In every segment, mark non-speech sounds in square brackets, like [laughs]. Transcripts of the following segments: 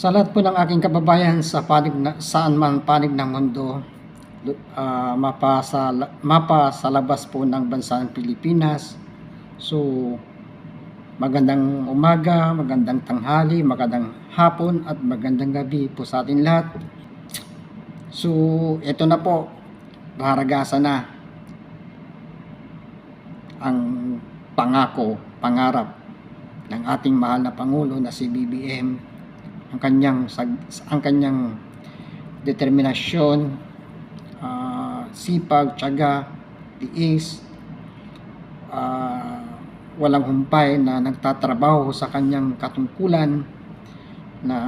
Sa lahat po ng aking kababayan sa panig na, saan man panig ng mundo, ah, mapa, sa, mapa sa labas po ng bansa ng Pilipinas. So, magandang umaga, magandang tanghali, magandang hapon at magandang gabi po sa atin lahat. So, ito na po, haragasan na ang pangako, pangarap ng ating mahal na Pangulo na si BBM ang kanyang ang kanyang determinasyon, ah, sipag, tiyaga, tiis, ah, walang humpay na nagtatrabaho sa kanyang katungkulan na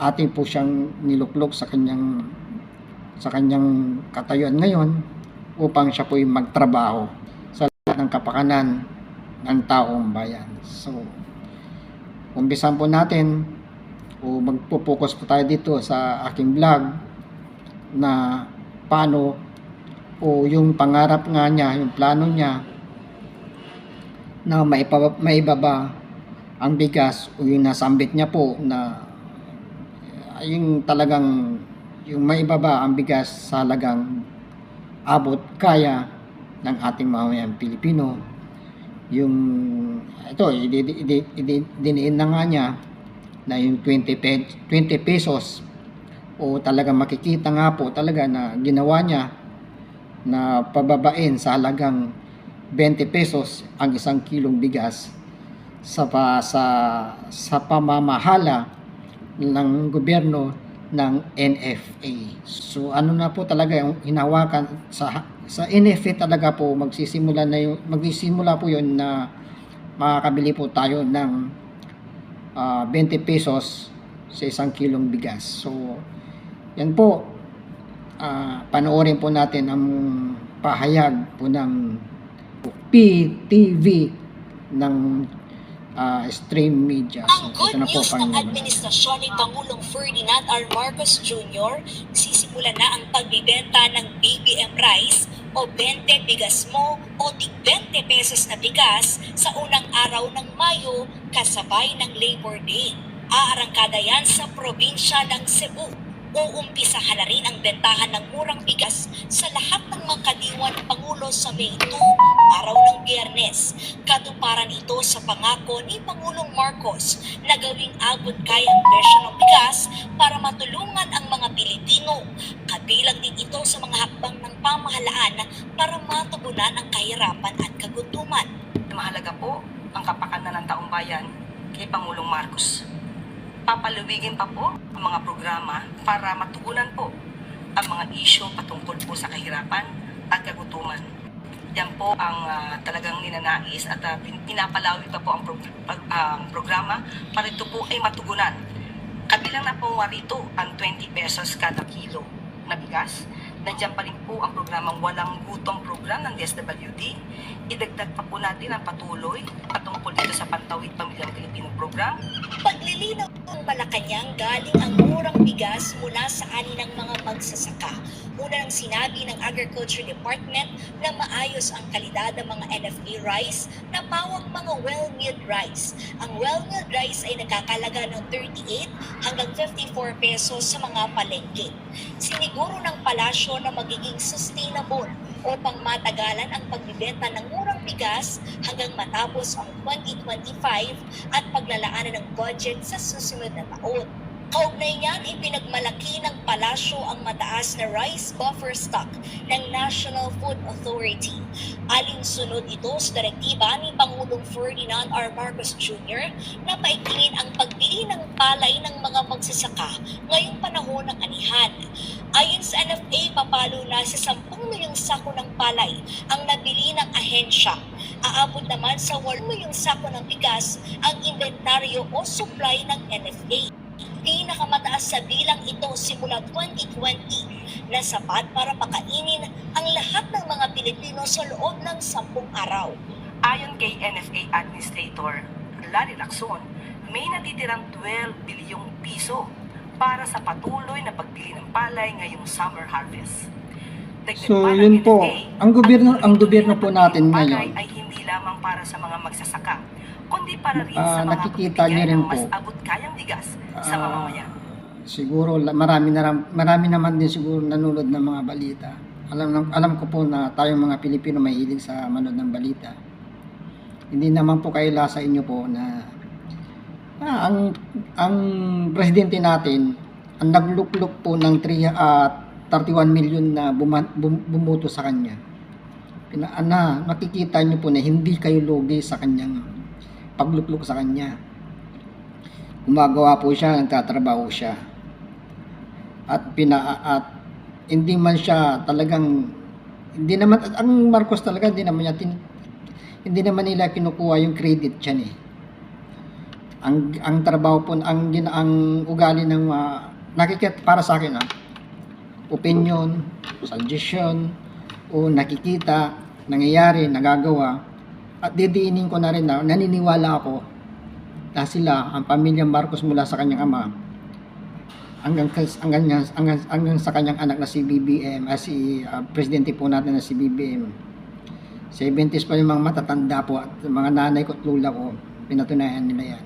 ating po siyang niluklok sa kanyang sa kanyang katayuan ngayon upang siya po'y magtrabaho sa lahat ng kapakanan ng taong bayan. So, umpisan po natin o magpo-focus po tayo dito sa aking vlog na paano o yung pangarap nga niya, yung plano niya na maipaba, maibaba ang bigas o yung nasambit niya po na uh, yung talagang yung maibaba ang bigas sa halagang abot kaya ng ating mamamayang Pilipino. Yung ito idi- idi- idi- diniin na nga niya na yung 20, pe- 20 pesos o talaga makikita nga po talaga na ginawa niya na pababain sa halagang 20 pesos ang isang kilong bigas sa sa sa pamamahala ng gobyerno ng NFA. So ano na po talaga yung hinawakan sa sa NFA talaga po magsisimula na yung magsisimula po yon na makakabili po tayo ng ah, 20 pesos sa isang kilong bigas. So yan po ah, panoorin po natin ang pahayag po ng PTV ng ah, stream media. So, Ang good ito na po news ng Panginoon. administrasyon ni Pangulong Ferdinand R. Marcos Jr. sisimula na ang pagbibenta ng BBM rice o 20 bigas mo o tig 20 pesos na bigas sa unang araw ng Mayo kasabay ng Labor Day. Aarangkada yan sa probinsya ng Cebu. Uumpisahan na rin ang bentahan ng murang bigas sa lahat ng mga kadiwan ng Pangulo sa May 2, araw ng Biyernes. Katuparan ito sa pangako ni Pangulong Marcos na gawing abot kaya ang presyo ng bigas para matulungan ang mga Pilipino. Kabilang din ito sa mga hakbang ng pamahalaan para matugunan ang kahirapan at kagutuman. Mahalaga po ang kapakanan ng taong bayan kay Pangulong Marcos. Papaluwigin pa po ang mga programa para matugunan po ang mga isyo patungkol po sa kahirapan at kagutuman. Yan po ang ah, talagang ninanais at uh, pinapalawi pa po ang pro- pag- ang programa para ito po ay matugunan. Kabilang na po warito ang 20 pesos kada kilo na bigas. Nandiyan pa rin po ang programang Walang Gutom program ng DSWD. Idagdag pa po natin ang patuloy patungkol dito sa Pantawid Pamilyang Pilipino program Paglilinaw ng Malacanang galing ang murang bigas mula sa ani ng mga magsasaka. Una nang sinabi ng Agriculture Department na maayos ang kalidad ng mga NFA rice na pawang mga well-milled rice. Ang well-milled rice ay nakakalaga ng 38 hanggang 54 pesos sa mga palengke. Siniguro ng palasyo na magiging sustainable upang matagalan ang pagbibenta ng bigas hanggang matapos ang 2025 at paglalaanan ng budget sa susunod na taon. Kaugnay niyan, ipinagmalaki ng palasyo ang mataas na rice buffer stock ng National Food Authority. Alinsunod ito sa direktiba ni Pangulong Ferdinand R. Marcos Jr. na paigtingin ang pagbili ng palay ng mga magsasaka ngayong panahon ng anihan. Ayon sa NFA, papalo na sa 10 milyong sako ng palay ang nabili ng ahensya. Aabot naman sa 8 milyong sako ng bigas ang inventaryo o supply ng NFA sa bilang ito simula 2020 na sapat para pakainin ang lahat ng mga Pilipino sa loob ng 10 araw. Ayon kay NFA Administrator Larry Lacson, may natitirang 12 bilyong piso para sa patuloy na pagbili ng palay ngayong summer harvest. So, yun po. Ang gobyerno- ang gobyerno po natin ngayon, ay hindi lamang para sa mga magsasaka, kundi para rin Ah, sa mga nakikita niyo rin ng mas po. abot kayang bigas sa Ah, mamamayan. Siguro marami na ram- marami naman din siguro nanonood ng mga balita. Alam alam ko po na tayong mga Pilipino mahilig sa manood ng balita. Hindi naman po kaila sa inyo po na ah, ang ang presidente natin ang naglukluk po ng 3 ah, 31 million na buma, bum, bumoto sa kanya. Pina, na, nakikita niyo po na hindi kayo lugi sa kanyang paglukluk sa kanya gumagawa po siya, nagtatrabaho siya. At pina at hindi man siya talagang hindi naman ang Marcos talaga hindi naman niya tin, hindi naman nila kinukuha yung credit diyan eh. Ang ang trabaho po ang gina, ang ugali ng uh, nakikita para sa akin ah, opinion, suggestion o nakikita, nangyayari, nagagawa at didiinin ko na rin na naniniwala ako na sila, ang pamilya Marcos mula sa kanyang ama, hanggang, hanggang, hanggang, hanggang sa kanyang anak na si BBM, ah, si ah, presidente po natin na si BBM. 70s pa yung mga matatanda po at mga nanay ko at lula ko, pinatunayan nila yan.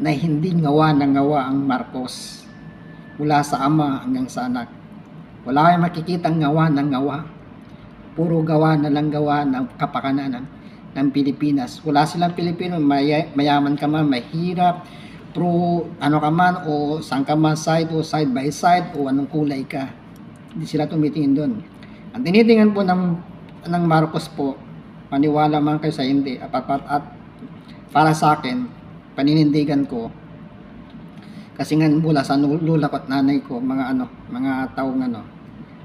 Na hindi ngawa ng ngawa ang Marcos mula sa ama hanggang sa anak. Wala kayong makikitang ngawa ng ngawa. Puro gawa na lang gawa ng kapakanan ng Pilipinas. Wala silang Pilipino, maya, mayaman ka man, mahirap, pro ano ka man o saan ka man side o side by side o anong kulay ka. Hindi sila tumitingin doon. Ang tinitingnan po ng ng Marcos po, maniwala man kayo sa hindi, at, at, at para sa akin, paninindigan ko, kasi nga mula sa lula ko at nanay ko, mga ano, mga taong ano,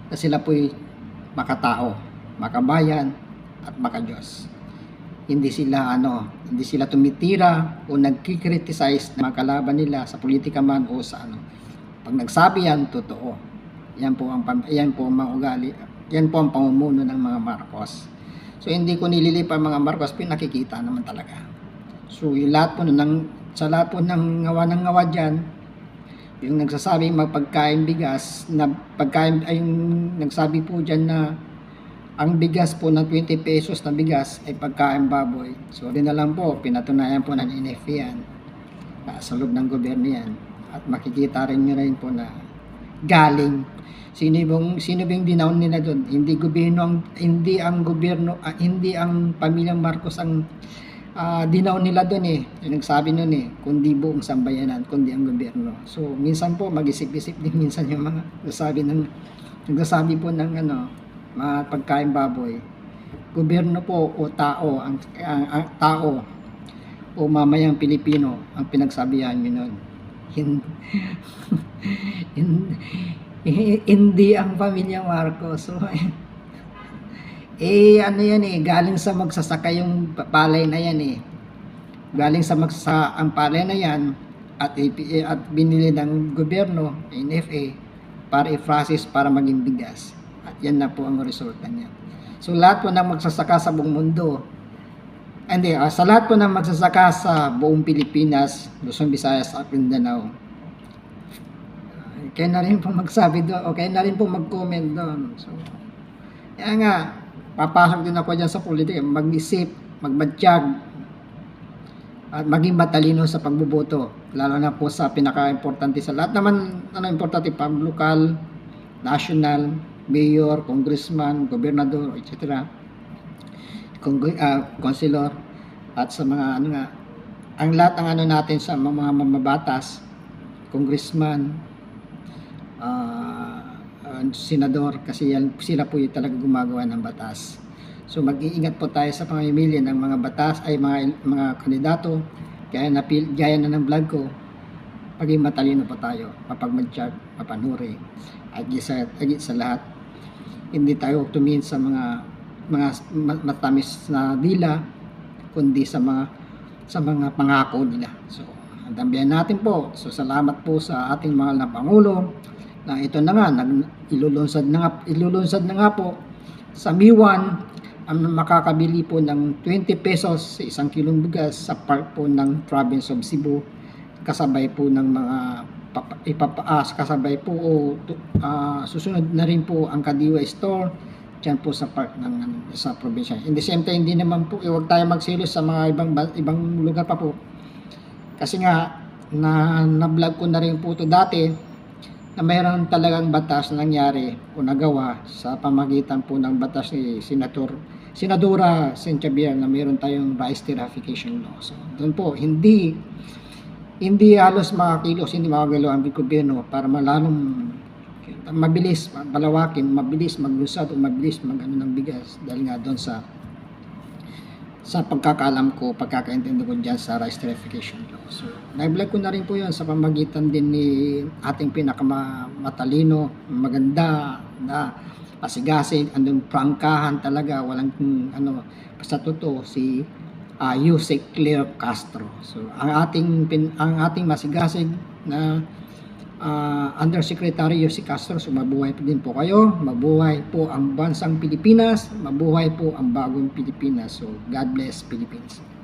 na sila po'y makatao, makabayan, at makadiyos hindi sila ano, hindi sila tumitira o nagki-criticize ng mga kalaban nila sa politika man o sa ano. Pag nagsabi yan, totoo. Yan po ang yan po ang mga ugali. Yan po ang pamumuno ng mga Marcos. So hindi ko nililipa mga Marcos, pinakikita naman talaga. So yung lahat po ng sa lahat po ng ngawa ng ngawa diyan, yung nagsasabi magpagkain bigas na pagkain ay yung nagsabi po diyan na ang bigas po ng 20 pesos na bigas ay pagkain baboy. So, rin na lang po, pinatunayan po ng NFA yan. Ah, sa loob ng gobyerno yan. At makikita rin nyo rin po na galing. Sino bang, sino bang dinown nila doon? Hindi gobyerno ang, hindi ang gobyerno, ah, hindi ang pamilyang Marcos ang ah, dinown nila doon eh. Yung nagsabi noon eh, kundi buong sambayanan, kundi ang gobyerno. So, minsan po, mag-isip-isip din minsan yung mga nagsabi ng, nagsasabi po ng ano, mga pagkain baboy. Gobyerno po o tao, ang, ang, ang tao o mamayang Pilipino ang pinagsabihan nyo nun. Hin- [laughs] hin- hindi ang pamilya Marcos. [laughs] Eh, ano yan eh, galing sa magsasaka yung palay na yan eh. Galing sa magsasaka ang palay na yan at, at binili ng gobyerno, NFA, para i-process para maging bigas. At yan na po ang resulta niya. So lahat po ng magsasaka sa buong mundo, hindi, ah, sa lahat po ng magsasaka sa buong Pilipinas, Luzon, Visayas at Mindanao, ah, kayo na rin po magsabi doon, o kayo na rin po mag-comment doon. So, kaya nga, papasok din ako dyan sa politika, mag-isip, magbatsyag, at maging matalino sa pagbuboto. Lalo na po sa pinaka-importante sa lahat naman, ano importante pa, lokal, national, mayor, congressman, gobernador, etc. Kung uh, konsilor at sa mga ano nga ang lahat ng ano natin sa mga, mamabatas, congressman, ah, senador kasi yan, sila po yung talaga gumagawa ng batas. So mag-iingat po tayo sa pamimili ng mga batas ay mga mga kandidato kaya napil gaya na ng vlog ko paging matalino po tayo mapagmadsyag, mapanuri at sa, at sa lahat hindi tayo tumingin sa mga mga ma- matamis na dila kundi sa mga sa mga pangako nila. So, dambihan natin po. So, salamat po sa ating mga na Pangulo na ito na nga, nag, ilulunsad na nga, ilulunsad na nga po sa Miwan ang makakabili po ng 20 pesos sa isang kilong bigas sa park po ng province of Cebu kasabay po ng mga ipapaas kasabay po o tu- ah, susunod na rin po ang Kadiwa Store dyan po sa park ng sa probinsya. In the same time, hindi naman po, eh, huwag tayo magsilos sa mga ibang ba- ibang lugar pa po. Kasi nga, na na-vlog ko na rin po ito dati na mayroon talagang batas na nangyari o nagawa sa pamagitan po ng batas ni Senator Senadora Villar na mayroon tayong rice terrification law. So, doon po, hindi hindi halos makakilos, hindi makagalaw ang gobyerno para malalong mabilis, palawakin, mabilis maglusad o mabilis mag ano ng bigas dahil nga doon sa sa pagkakaalam ko, pagkakaintindi ko dyan sa rice terrification law. So, na-vlog ko na rin po yun sa pamagitan din ni ating pinakamatalino, maganda, na pasigasig, andun prangkahan talaga, walang ano, sa totoo, si uh, Yusek Cleo Castro. So, ang ating, pin, ang ating masigasig na uh, Undersecretary Yusek Castro, so mabuhay po din po kayo, mabuhay po ang bansang Pilipinas, mabuhay po ang bagong Pilipinas. So, God bless Philippines.